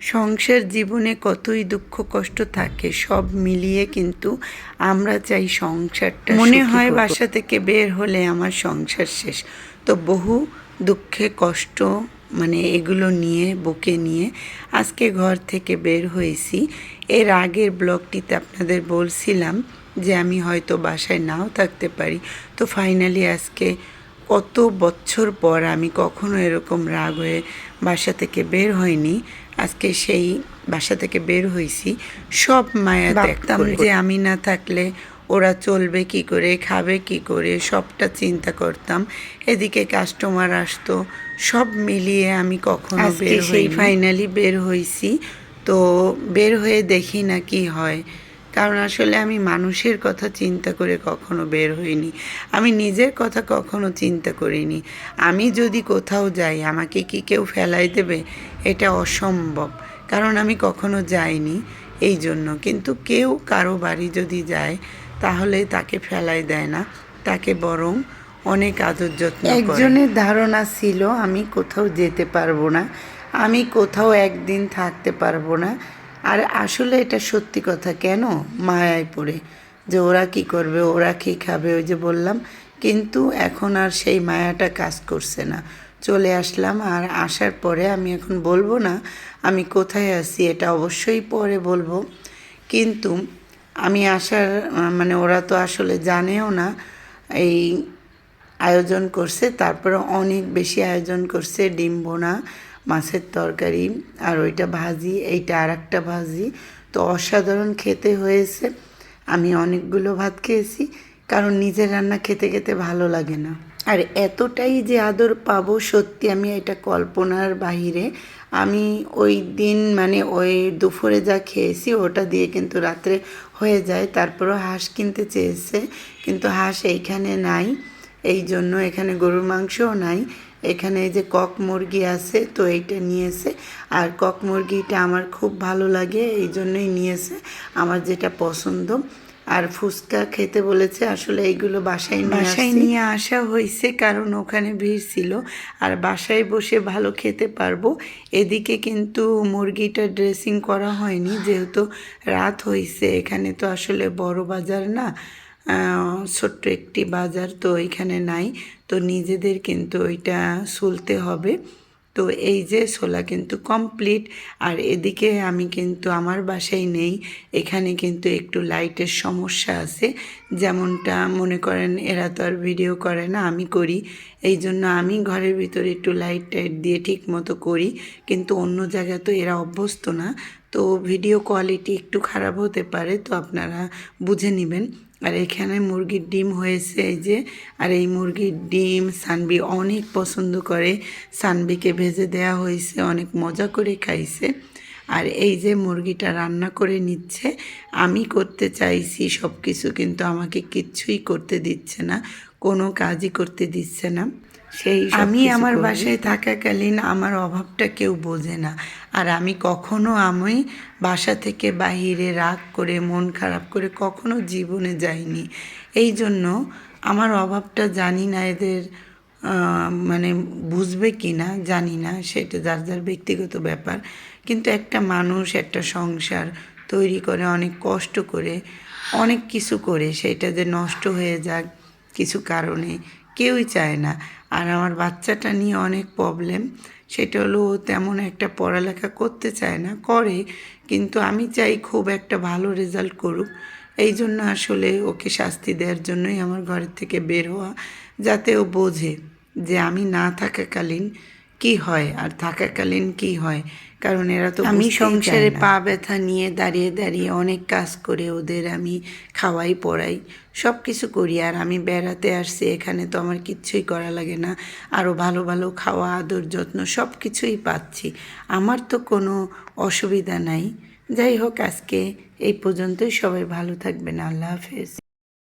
সংসার জীবনে কতই দুঃখ কষ্ট থাকে সব মিলিয়ে কিন্তু আমরা চাই সংসারটা মনে হয় বাসা থেকে বের হলে আমার সংসার শেষ। তো বহু দুঃখে কষ্ট মানে এগুলো নিয়ে বুকে নিয়ে আজকে ঘর থেকে বের হয়েছি। এর আগের ব্লগটিতে আপনাদের বলছিলাম যে আমি হয়তো বাসায় নাও থাকতে পারি। তো ফাইনালি আজকে কত বছর পর আমি কখনো এরকম রাগ হয়ে বাসা থেকে বের হইনি। আজকে সেই বাসা থেকে বের হয়েছি সব মায়া দেখতাম যে আমি না থাকলে ওরা চলবে কি করে খাবে কি করে সবটা চিন্তা করতাম। এদিকে কাস্টমার আসতো। সব মিলিয়ে আমি কখনো বের সেই ফাইনালি বের হয়েছি তো বের হয়ে দেখি না কি হয়। কারণ আসলে আমি মানুষের কথা চিন্তা করে কখনো বের হইনি। আমি নিজের কথা কখনো চিন্তা করিনি। আমি যদি কোথাও যাই, আমাকে কি কেউ ফেলাই দেবে? এটা অসম্ভব। কারণ আমি কখনো যাইনি এই জন্য। কিন্তু কেউ কারও বাড়ি যদি যায়, তাহলে তাকে ফেলাই দেয় না। তাকে বরং অনেক আদর যত্ন একজনের ধারণা ছিল, আমি কোথাও যেতে পারব না। আমি কোথাও একদিন থাকতে পারব না। আর আসলে এটা সত্যি কথা, কেন মায়ায় পড়ে? যে ওরা কি করবে, ওরা কি খাবে, ওই যে বললাম। কিন্তু এখন আর সেই মায়াটা কাজ করছে না। চলে আসলাম আর আসার পরে আমি এখন বলব না, আমি কোথায় আছি এটা অবশ্যই পরে বলব। কিন্তু আমি আসার মানে ওরা তো আসলে জানেও না, এই আয়োজন করছে, তারপরে অনেক বেশি আয়োজন করছে ডিম বোনা মাছের তরকারি আর ওইটা ভাজি, এইটা আর একটা ভাজি। তো অসাধারণ খেতে হয়েছে। আমি অনেকগুলো ভাত খেয়েছি, কারণ নিজের রান্না খেতে খেতে ভালো লাগে না। আর এতটাই যে আদর পাবো, সত্যি আমি এটা কল্পনার বাহিরে। আমি ওই দিন মানে ওই দুপুরে যা খেয়েছি, ওটা দিয়ে কিন্তু রাত্রে হয়ে যায়। তারপরও হাঁস কিনতে চেয়েছে, কিন্তু হাঁস এইখানে নাই। এই জন্য এখানে গরুর মাংসও নাই। এখানে এই যে কক মুরগি আছে, তো এইটা নিয়েছে। আর কক মুরগিটা আমার খুব ভালো লাগে, এই জন্যই নিয়েছে, আমার যেটা পছন্দ। আর ফুচকা খেতে বলেছে, আসলে এইগুলো বাসায় বাসায় নিয়ে আসা হয়েছে, কারণ ওখানে ভিড় ছিল। আর বাসায় বসে ভালো খেতে পারব। এদিকে কিন্তু মুরগিটা ড্রেসিং করা হয়নি, যেহেতু রাত হয়েছে, এখানে তো আসলে বড় বাজার না। ছোট্ট একটি বাজার তো এখানে নাই। তো নিজেদের কিন্তু ওইটা সুলতে হবে। তো এই যে সোলা কিন্তু কমপ্লিট আর এদিকে আমি কিন্তু আমার বাসায় নেই। এখানে কিন্তু একটু লাইটের সমস্যা আছে। যেমনটা মনে করেন এরা তো আর ভিডিও করে না, আমি করি। এই জন্য আমি ঘরের ভিতরে একটু লাইট টাইট দিয়ে ঠিক মতো করি, কিন্তু অন্য জায়গায় তো এরা অভ্যস্ত না। তো ভিডিও কোয়ালিটি একটু খারাপ হতে পারে, তো আপনারা বুঝে নেবেন। আর এখানে মুরগির ডিম হয়েছে এই যে, আর এই মুরগির ডিম সানবি অনেক পছন্দ করে। সানবিকে ভেজে দেয়া হয়েছে, অনেক মজা করে খাইছে। আর এই যে মুরগিটা রান্না করে নিচ্ছে আমি করতে চাইছি সব কিছু কিন্তু আমাকে কিচ্ছুই করতে দিচ্ছে না কোনো কাজই করতে দিচ্ছে না। সেই আমি আমার বাসায় থাকাকালীন আমার অভাবটা কেউ বোঝে না আর আমি কখনো আমি বাসা থেকে বাহিরে রাগ করে মন খারাপ করে কখনো জীবনে যাইনি। এই জন্য আমার অভাবটা জানি না এদের মানে বুঝবে কি না জানি না, সেটা যার যার ব্যক্তিগত ব্যাপার। কিন্তু একটা মানুষ একটা সংসার তৈরি করে, অনেক কষ্ট করে, অনেক কিছু করে, সেটা যে নষ্ট হয়ে যাক কিছু কারণে, কেউই চায় না। আর আমার বাচ্চাটা নিয়ে অনেক প্রবলেম সেটা হলো ও তেমন একটা পড়ালেখা করতে চায় না, করে, কিন্তু আমি চাই খুব একটা ভালো রেজাল্ট করুক। এই জন্য আসলে ওকে শাস্তি দেওয়ার জন্যই আমার ঘরের থেকে বের হওয়া, যাতে ও বোঝে। যে আমি না থাকাকালীন কি হয় আর থাকাকালীন কি হয়? কারণ এরা তো আমি সংসারে পা ব্যথা নিয়ে দাঁড়িয়ে দাঁড়িয়ে অনেক কাজ করে ওদের আমি খাওয়াই পড়াই সব কিছু করি আর আমি বেড়াতে আসছি এখানে তো আমার কিচ্ছুই করা লাগে না। আরও ভালো ভালো খাওয়া আদর যত্ন সব কিছুই পাচ্ছি। আমার তো কোনো অসুবিধা নাই। যাই হোক আজকে এই পর্যন্তই। সবাই ভালো থাকবেন। আল্লাহ হাফেজ।